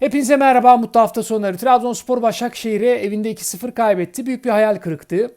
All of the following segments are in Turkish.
Hepinize merhaba, mutlu hafta sonları. Trabzonspor Başakşehir'e evinde 2-0 kaybetti. Büyük bir hayal kırıklığı.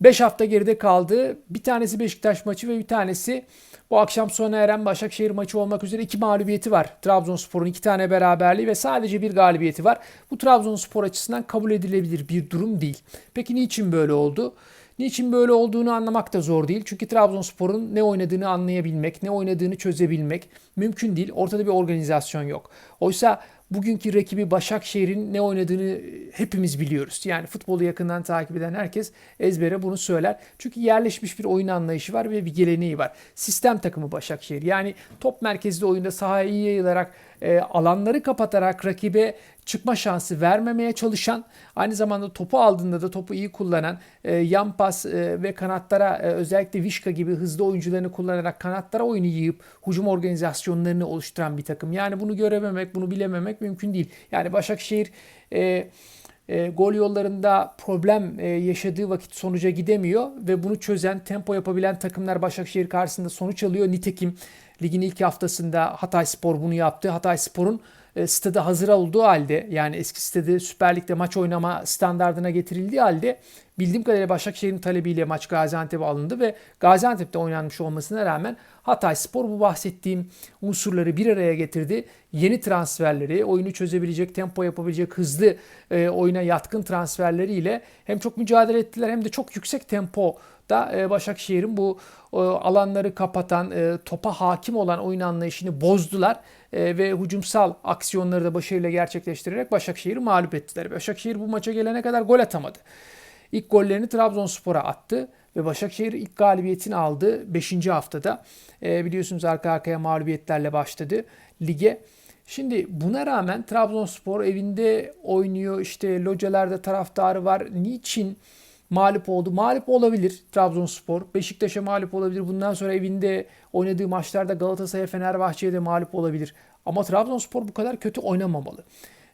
5 hafta geride kaldı. Bir tanesi Beşiktaş maçı ve bir tanesi bu akşam sona eren Başakşehir maçı olmak üzere iki mağlubiyeti var. Trabzonspor'un iki tane beraberliği ve sadece bir galibiyeti var. Bu Trabzonspor açısından kabul edilebilir bir durum değil. Peki niçin böyle oldu? Niçin böyle olduğunu anlamak da zor değil. Çünkü Trabzonspor'un ne oynadığını anlayabilmek, ne oynadığını çözebilmek mümkün değil. Ortada bir organizasyon yok. Oysa bugünkü rakibi Başakşehir'in ne oynadığını hepimiz biliyoruz. Yani futbolu yakından takip eden herkes ezbere bunu söyler. Çünkü yerleşmiş bir oyun anlayışı var ve bir geleneği var. Sistem takımı Başakşehir. Yani top merkezli oyunda sahaya iyi yayılarak e, alanları kapatarak rakibe çıkma şansı vermemeye çalışan, aynı zamanda topu aldığında da topu iyi kullanan, e, yan pas e, ve kanatlara e, özellikle Vişka gibi hızlı oyuncularını kullanarak kanatlara oyunu yiyip hücum organizasyonlarını oluşturan bir takım. Yani bunu görememek, bunu bilememek mümkün değil. Yani Başakşehir e, e, gol yollarında problem e, yaşadığı vakit sonuca gidemiyor ve bunu çözen, tempo yapabilen takımlar Başakşehir karşısında sonuç alıyor. Nitekim ligin ilk haftasında Hatay Spor bunu yaptı. Hatay Spor'un e, stadı hazır olduğu halde yani eski stadı Süper Lig'de maç oynama standardına getirildiği halde bildiğim kadarıyla Başakşehir'in talebiyle maç Gaziantep'e alındı ve Gaziantep'te oynanmış olmasına rağmen Hatay Spor bu bahsettiğim unsurları bir araya getirdi. Yeni transferleri, oyunu çözebilecek, tempo yapabilecek, hızlı e, oyuna yatkın transferleriyle hem çok mücadele ettiler hem de çok yüksek tempo da e, Başakşehir'in bu e, alanları kapatan, e, topa hakim olan oyun anlayışını bozdular ve hücumsal aksiyonları da başarıyla gerçekleştirerek Başakşehir'i mağlup ettiler. Başakşehir bu maça gelene kadar gol atamadı. İlk gollerini Trabzonspor'a attı ve Başakşehir ilk galibiyetini aldı 5. haftada. biliyorsunuz arka arkaya mağlubiyetlerle başladı lige. Şimdi buna rağmen Trabzonspor evinde oynuyor. İşte localarda taraftarı var. Niçin? mağlup oldu. Mağlup olabilir Trabzonspor. Beşiktaş'a mağlup olabilir. Bundan sonra evinde oynadığı maçlarda Galatasaray'a, Fenerbahçe'ye de mağlup olabilir. Ama Trabzonspor bu kadar kötü oynamamalı.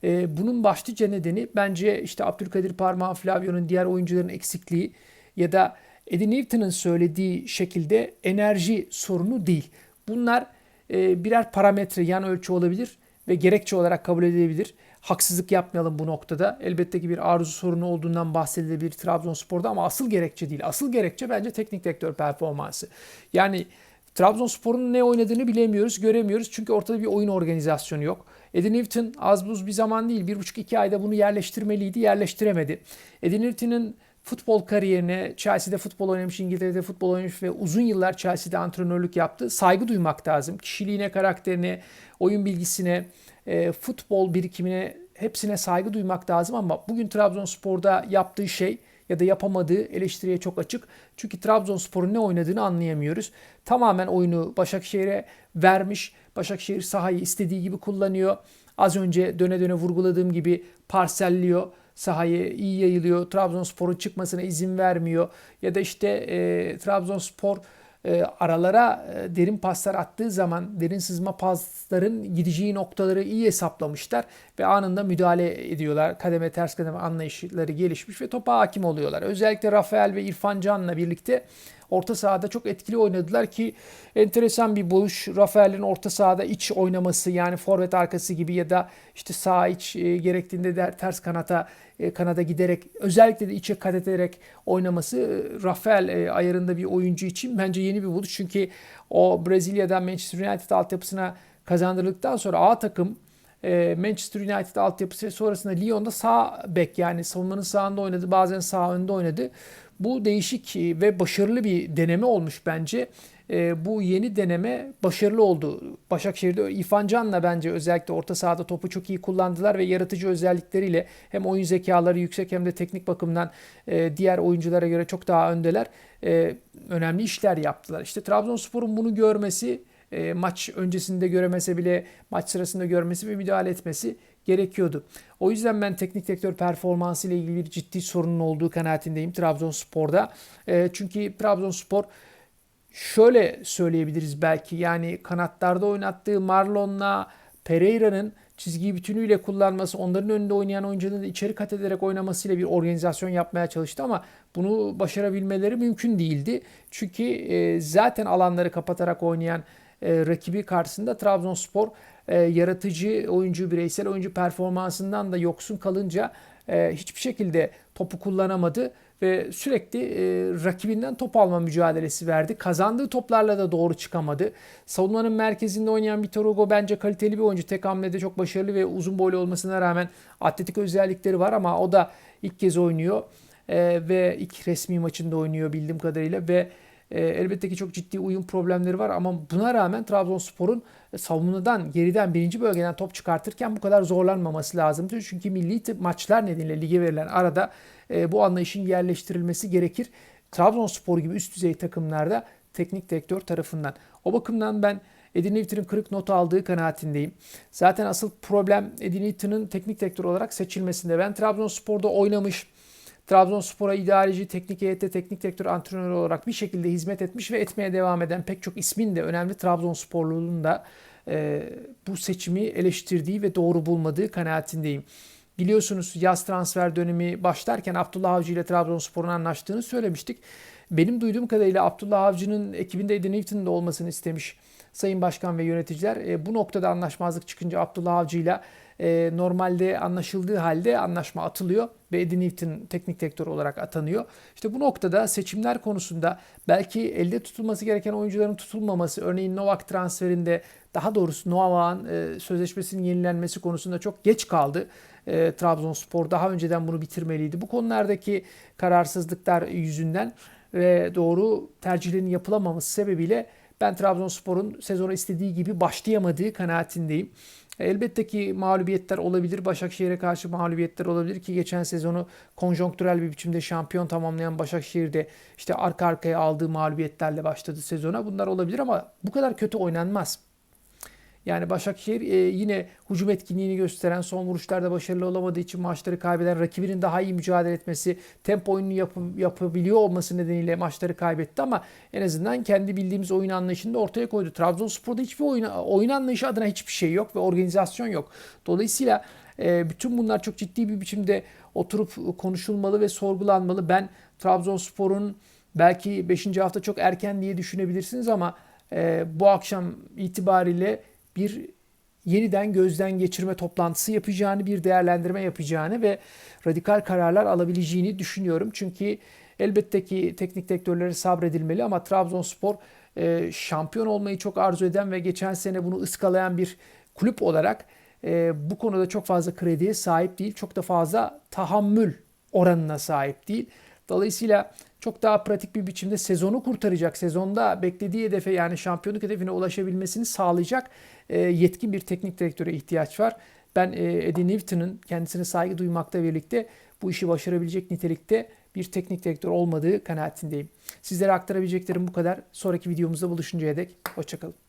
Ee, bunun başlıca nedeni bence işte Abdülkadir Parmağı, Flavio'nun diğer oyuncuların eksikliği ya da Eddie Newton'ın söylediği şekilde enerji sorunu değil. Bunlar e, birer parametre, yan ölçü olabilir ve gerekçe olarak kabul edilebilir haksızlık yapmayalım bu noktada. Elbette ki bir arıza sorunu olduğundan bahsedilebilir Trabzonspor'da ama asıl gerekçe değil. Asıl gerekçe bence teknik direktör performansı. Yani Trabzonspor'un ne oynadığını bilemiyoruz, göremiyoruz. Çünkü ortada bir oyun organizasyonu yok. Eddie Newton az buz bir zaman değil, bir buçuk iki ayda bunu yerleştirmeliydi, yerleştiremedi. Eddie Newton'ın futbol kariyerine Chelsea'de futbol oynamış, İngiltere'de futbol oynamış ve uzun yıllar Chelsea'de antrenörlük yaptı. Saygı duymak lazım. Kişiliğine, karakterine, oyun bilgisine, e, futbol birikimine hepsine saygı duymak lazım ama bugün Trabzonspor'da yaptığı şey ya da yapamadığı eleştiriye çok açık. Çünkü Trabzonspor'un ne oynadığını anlayamıyoruz. Tamamen oyunu Başakşehir'e vermiş. Başakşehir sahayı istediği gibi kullanıyor. Az önce döne döne vurguladığım gibi parselliyor. Sahayı iyi yayılıyor. Trabzonspor'un çıkmasına izin vermiyor. Ya da işte e, Trabzonspor e, aralara e, derin paslar attığı zaman derin sızma pasların gideceği noktaları iyi hesaplamışlar ve anında müdahale ediyorlar. Kademe ters kademe anlayışları gelişmiş ve topa hakim oluyorlar. Özellikle Rafael ve İrfan Can'la birlikte orta sahada çok etkili oynadılar ki enteresan bir buluş. Rafael'in orta sahada iç oynaması yani forvet arkası gibi ya da işte sağ iç e, gerektiğinde de ters kanata kanada giderek özellikle de içe kat ederek oynaması e, Rafael e, ayarında bir oyuncu için bence yeni bir buluş. Çünkü o Brezilya'dan Manchester United altyapısına kazandırıldıktan sonra A takım Manchester United altyapısı sonrasında Lyon'da sağ bek yani savunmanın sağında oynadı bazen sağ önde oynadı. Bu değişik ve başarılı bir deneme olmuş bence e, bu yeni deneme başarılı oldu. Başakşehir'de İrfan Can'la bence özellikle orta sahada topu çok iyi kullandılar ve yaratıcı özellikleriyle hem oyun zekaları yüksek hem de teknik bakımdan e, diğer oyunculara göre çok daha öndeler. E, önemli işler yaptılar. İşte Trabzonspor'un bunu görmesi e, maç öncesinde göremese bile maç sırasında görmesi ve müdahale etmesi gerekiyordu. O yüzden ben teknik direktör performansı ile ilgili bir ciddi sorunun olduğu kanaatindeyim Trabzonspor'da. E, çünkü Trabzonspor şöyle söyleyebiliriz belki yani kanatlarda oynattığı Marlon'la Pereira'nın çizgiyi bütünüyle kullanması, onların önünde oynayan oyuncuların içeri kat ederek oynamasıyla bir organizasyon yapmaya çalıştı ama bunu başarabilmeleri mümkün değildi. Çünkü e, zaten alanları kapatarak oynayan e, rakibi karşısında Trabzonspor e, yaratıcı oyuncu, bireysel oyuncu performansından da yoksun kalınca e, hiçbir şekilde topu kullanamadı ve sürekli e, rakibinden top alma mücadelesi verdi. Kazandığı toplarla da doğru çıkamadı. Savunmanın merkezinde oynayan Vitor Hugo bence kaliteli bir oyuncu. Tek hamlede çok başarılı ve uzun boylu olmasına rağmen atletik özellikleri var ama o da ilk kez oynuyor. E, ve ilk resmi maçında oynuyor bildiğim kadarıyla ve e, elbette ki çok ciddi uyum problemleri var ama buna rağmen Trabzonspor'un savunmadan geriden birinci bölgeden top çıkartırken bu kadar zorlanmaması lazımdı. Çünkü milli maçlar nedeniyle lige verilen arada e, bu anlayışın yerleştirilmesi gerekir. Trabzonspor gibi üst düzey takımlarda teknik direktör tarafından. O bakımdan ben Edin Newton'un kırık not aldığı kanaatindeyim. Zaten asıl problem Edin Newton'un teknik direktör olarak seçilmesinde. Ben Trabzonspor'da oynamış, Trabzonspor'a idareci, teknik heyette teknik direktör, antrenör olarak bir şekilde hizmet etmiş ve etmeye devam eden pek çok ismin de önemli Trabzonsporluğun da e, bu seçimi eleştirdiği ve doğru bulmadığı kanaatindeyim. Biliyorsunuz yaz transfer dönemi başlarken Abdullah Avcı ile Trabzonspor'un anlaştığını söylemiştik. Benim duyduğum kadarıyla Abdullah Avcı'nın ekibinde Edin Newton'un da olmasını istemiş Sayın Başkan ve yöneticiler. E, bu noktada anlaşmazlık çıkınca Abdullah Avcı ile e, normalde anlaşıldığı halde anlaşma atılıyor ve Eddie Newton teknik direktör olarak atanıyor. İşte bu noktada seçimler konusunda belki elde tutulması gereken oyuncuların tutulmaması, örneğin Novak transferinde daha doğrusu Novak'ın e, sözleşmesinin yenilenmesi konusunda çok geç kaldı. E, Trabzonspor daha önceden bunu bitirmeliydi. Bu konulardaki kararsızlıklar yüzünden ve doğru tercihlerin yapılamaması sebebiyle ben Trabzonspor'un sezona istediği gibi başlayamadığı kanaatindeyim. Elbette ki mağlubiyetler olabilir. Başakşehir'e karşı mağlubiyetler olabilir ki geçen sezonu konjonktürel bir biçimde şampiyon tamamlayan Başakşehir'de işte arka arkaya aldığı mağlubiyetlerle başladı sezona. Bunlar olabilir ama bu kadar kötü oynanmaz. Yani Başakşehir e, yine hücum etkinliğini gösteren, son vuruşlarda başarılı olamadığı için maçları kaybeden, rakibinin daha iyi mücadele etmesi, tempo oyununu yap yapabiliyor olması nedeniyle maçları kaybetti ama en azından kendi bildiğimiz oyun anlayışını da ortaya koydu. Trabzonspor'da hiçbir oyun, oyun anlayışı adına hiçbir şey yok ve organizasyon yok. Dolayısıyla e, bütün bunlar çok ciddi bir biçimde oturup konuşulmalı ve sorgulanmalı. Ben Trabzonspor'un belki 5. hafta çok erken diye düşünebilirsiniz ama e, bu akşam itibariyle bir yeniden gözden geçirme toplantısı yapacağını, bir değerlendirme yapacağını ve radikal kararlar alabileceğini düşünüyorum. Çünkü elbette ki teknik direktörlere sabredilmeli ama Trabzonspor e, şampiyon olmayı çok arzu eden ve geçen sene bunu ıskalayan bir kulüp olarak e, bu konuda çok fazla krediye sahip değil. Çok da fazla tahammül oranına sahip değil. Dolayısıyla çok daha pratik bir biçimde sezonu kurtaracak, sezonda beklediği hedefe yani şampiyonluk hedefine ulaşabilmesini sağlayacak e, yetkin bir teknik direktöre ihtiyaç var. Ben e, Eddie Newton'ın kendisine saygı duymakta birlikte bu işi başarabilecek nitelikte bir teknik direktör olmadığı kanaatindeyim. Sizlere aktarabileceklerim bu kadar. Sonraki videomuzda buluşuncaya dek hoşçakalın.